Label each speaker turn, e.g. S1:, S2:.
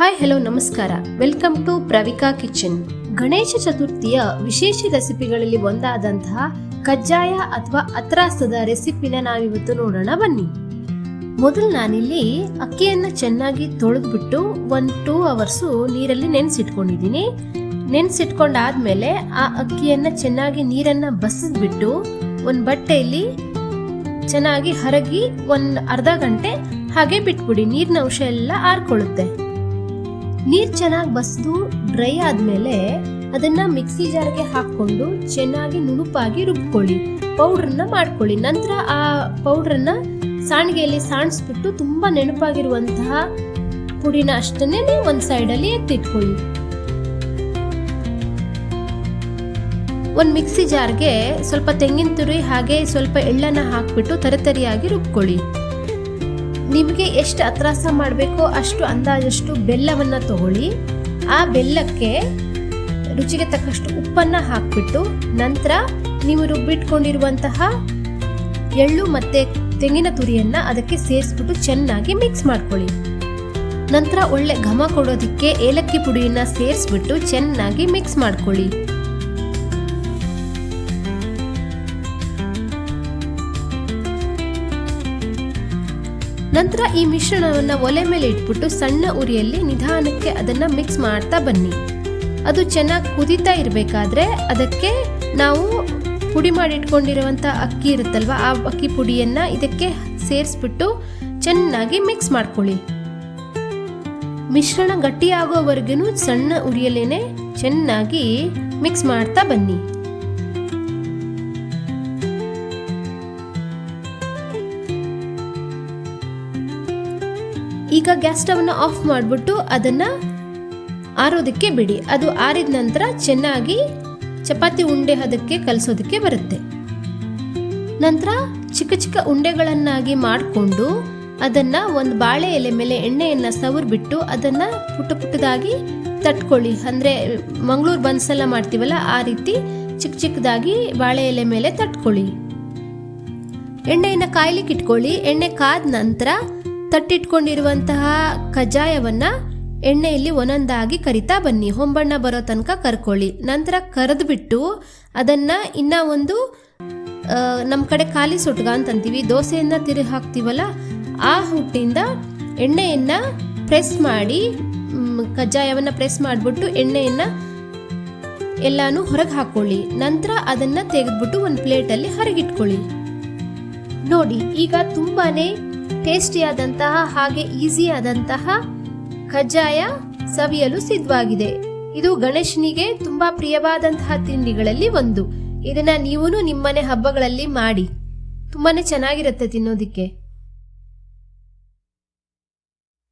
S1: Hi, hello, ನಮಸ್ಕಾರ. Welcome to Pravika kitchen. Ganesha ಚತುರ್ಥಿಯ ವಿಶೇಷ ರೆಸಿಪಿಗಳಲ್ಲಿ ಒಂದಾದಂತಹ ಕಜ್ಜಾಯ ಅಥವಾ ಅತ್ರಾಸ್ತದ ರೆಸಿಪಿನ ನಾವಿವತ್ತು ನೋಡೋಣ, ಬನ್ನಿ. ಮೊದಲು ನಾನಿಲ್ಲಿ ಅಕ್ಕಿಯನ್ನ ಚೆನ್ನಾಗಿ ತೊಳೆದ್ಬಿಟ್ಟು ಒಂದು ಟೂ ಅವರ್ಸು ನೀರಲ್ಲಿ ನೆನೆಸಿಟ್ಕೊಂಡಿದ್ದೀನಿ. ನೆನೆಸಿಟ್ಕೊಂಡಾದ್ಮೇಲೆ ಆ ಅಕ್ಕಿಯನ್ನ ಚೆನ್ನಾಗಿ ನೀರನ್ನ ಬಸಿದ್ಬಿಟ್ಟು ಒಂದು ಬಟ್ಟೆಯಲ್ಲಿ ಚೆನ್ನಾಗಿ ಹರಗಿ ಒಂದು ಅರ್ಧ ಗಂಟೆ ಹಾಗೆ ಬಿಟ್ಬಿಡಿ. ನೀರಿನ ಅಂಶ ಎಲ್ಲ ಆರ್ಕೊಳ್ಳುತ್ತೆ. ನೀರ್ ಚೆನ್ನಾಗಿ ಬಸ್ದು ಡ್ರೈ ಆದ್ಮೇಲೆ ಅದನ್ನ ಮಿಕ್ಸಿ ಜಾರ್ಗೆ ಹಾಕೊಂಡು ಚೆನ್ನಾಗಿ ನುಣುಪಾಗಿ ರುಬ್ಕೊಳ್ಳಿ. ಪೌಡ್ರನ್ನ ಮಾಡ್ಕೊಳ್ಳಿ. ನಂತರ ಆ ಪೌಡ್ರನ್ನ ಸಾಣಿಗೆಯಲ್ಲಿ ಸಾಣಿಸ್ಬಿಟ್ಟು ತುಂಬಾ ನೆನಪಾಗಿರುವಂತಹ ಪುಡಿನ ಅಷ್ಟನ್ನೇ ಒಂದ್ ಸೈಡಲ್ಲಿ ಎತ್ತಿಟ್ಕೊಳ್ಳಿ. ಒಂದು ಮಿಕ್ಸಿ ಜಾರ್ಗೆ ಸ್ವಲ್ಪ ತೆಂಗಿನ ತುರಿ ಹಾಗೆ ಸ್ವಲ್ಪ ಎಳ್ಳನ್ನ ಹಾಕ್ಬಿಟ್ಟು ತರತರಿಯಾಗಿ ರುಬ್ಕೊಳ್ಳಿ. ನಿಮಗೆ ಎಷ್ಟು ಅತ್ರಾಸ ಮಾಡಬೇಕೋ ಅಷ್ಟು ಅಂದಾಜಷ್ಟು ಬೆಲ್ಲವನ್ನು ತಗೊಳ್ಳಿ. ಆ ಬೆಲ್ಲಕ್ಕೆ ರುಚಿಗೆ ತಕ್ಕಷ್ಟು ಉಪ್ಪನ್ನು ಹಾಕಿಬಿಟ್ಟು ನಂತರ ನೀವು ರುಬ್ಬಿಟ್ಕೊಂಡಿರುವಂತಹ ಎಳ್ಳು ಮತ್ತು ತೆಂಗಿನ ತುರಿಯನ್ನು ಅದಕ್ಕೆ ಸೇರಿಸ್ಬಿಟ್ಟು ಚೆನ್ನಾಗಿ ಮಿಕ್ಸ್ ಮಾಡ್ಕೊಳ್ಳಿ. ನಂತರ ಒಳ್ಳೆ ಘಮ ಕೊಡೋದಕ್ಕೆ ಏಲಕ್ಕಿ ಪುಡಿಯನ್ನು ಸೇರಿಸ್ಬಿಟ್ಟು ಚೆನ್ನಾಗಿ ಮಿಕ್ಸ್ ಮಾಡ್ಕೊಳ್ಳಿ. ನಂತರ ಈ ಮಿಶ್ರಣವನ್ನು ಒಲೆ ಮೇಲೆ ಇಟ್ಬಿಟ್ಟು ಸಣ್ಣ ಉರಿಯಲ್ಲಿ ನಿಧಾನಕ್ಕೆ ಅದನ್ನು ಮಿಕ್ಸ್ ಮಾಡ್ತಾ ಬನ್ನಿ. ಅದು ಚೆನ್ನಾಗಿ ಕುದೀತಾ ಇರಬೇಕಾದ್ರೆ ಅದಕ್ಕೆ ನಾವು ಪುಡಿ ಮಾಡಿ ಇಟ್ಕೊಂಡಿರುವಂತ ಅಕ್ಕಿ ಇರುತ್ತಲ್ವ, ಆ ಅಕ್ಕಿ ಪುಡಿಯನ್ನು ಇದಕ್ಕೆ ಸೇರಿಸ್ಬಿಟ್ಟು ಚೆನ್ನಾಗಿ ಮಿಕ್ಸ್ ಮಾಡ್ಕೊಳ್ಳಿ. ಮಿಶ್ರಣ ಗಟ್ಟಿಯಾಗೋವರೆಗೂ ಸಣ್ಣ ಉರಿಯಲ್ಲೇನೆ ಚೆನ್ನಾಗಿ ಮಿಕ್ಸ್ ಮಾಡ್ತಾ ಬನ್ನಿ. ಈಗ ಗ್ಯಾಸ್ ಸ್ಟವ್ನ ಆಫ್ ಮಾಡಿಬಿಟ್ಟು ಅದನ್ನ ಆರೋದಕ್ಕೆ ಬಿಡಿ. ಅದು ಆರಿದ ನಂತರ ಚೆನ್ನಾಗಿ ಚಪಾತಿ ಉಂಡೆ ಅದಕ್ಕೆ ಕಲಿಸೋದಕ್ಕೆ ಬರುತ್ತೆ. ನಂತರ ಚಿಕ್ಕ ಚಿಕ್ಕ ಉಂಡೆಗಳನ್ನಾಗಿ ಮಾಡಿಕೊಂಡು ಅದನ್ನ ಒಂದು ಬಾಳೆ ಎಲೆ ಮೇಲೆ ಎಣ್ಣೆಯನ್ನ ಸವರ್ಬಿಟ್ಟು ಅದನ್ನ ಪುಟ್ಟ ಪುಟ್ಟದಾಗಿ ತಟ್ಕೊಳ್ಳಿ. ಅಂದ್ರೆ ಮಂಗಳೂರು ಬನ್ಸೆಲ್ಲ ಮಾಡ್ತೀವಲ್ಲ, ಆ ರೀತಿ ಚಿಕ್ಕ ಚಿಕ್ಕದಾಗಿ ಬಾಳೆ ಎಲೆ ಮೇಲೆ ತಟ್ಕೊಳ್ಳಿ. ಎಣ್ಣೆಯನ್ನು ಕಾಯ್ಲಿಕ್ಕೆ ಇಟ್ಕೊಳ್ಳಿ. ಎಣ್ಣೆ ಕಾದ ನಂತರ ತಟ್ಟಿಟ್ಕೊಂಡಿರುವಂತಹ ಕಜ್ಜಾಯವನ್ನ ಎಣ್ಣೆಯಲ್ಲಿ ಒಂದೊಂದಾಗಿ ಕರಿತಾ ಬನ್ನಿ. ಹೊಂಬಣ್ಣ ಬರೋ ತನಕ ಕರ್ಕೊಳ್ಳಿ. ನಂತರ ಕರೆದ್ಬಿಟ್ಟು ಅದನ್ನ ಇನ್ನ ಒಂದು ನಮ್ಮ ಕಡೆ ಖಾಲಿ ಸುಟ್ಗ ಅಂತಂತೀವಿ, ದೋಸೆಯನ್ನ ತಿರುಗಿ ಹಾಕ್ತೀವಲ್ಲ, ಆ ಹುಟ್ಟಿಂದ ಎಣ್ಣೆಯನ್ನ ಪ್ರೆಸ್ ಮಾಡಿ ಕಜ್ಜಾಯವನ್ನ ಪ್ರೆಸ್ ಮಾಡಿಬಿಟ್ಟು ಎಣ್ಣೆಯನ್ನು ಎಲ್ಲಾನು ಹೊರಗೆ ಹಾಕೊಳ್ಳಿ. ನಂತರ ಅದನ್ನ ತೆಗೆದ್ಬಿಟ್ಟು ಒಂದು ಪ್ಲೇಟಲ್ಲಿ ಹೊರಗಿಟ್ಕೊಳ್ಳಿ. ನೋಡಿ, ಈಗ ತುಂಬಾನೇ ಟೇಸ್ಟಿಯಾದಂತಹ ಹಾಗೆ ಈಸಿ ಆದಂತಹ ಕಜ್ಜಾಯ ಸವಿಯಲು ಸಿದ್ಧವಾಗಿದೆ. ಇದು ಗಣೇಶನಿಗೆ ತುಂಬಾ ಪ್ರಿಯವಾದಂತಹ ತಿಂಡಿಗಳಲ್ಲಿ ಒಂದು. ಇದನ್ನ ನೀವು ನಿಮ್ಮನೆ ಹಬ್ಬಗಳಲ್ಲಿ ಮಾಡಿ. ತುಂಬಾನೇ ಚೆನ್ನಾಗಿರುತ್ತೆ ತಿನ್ನೋದಿಕ್ಕೆ.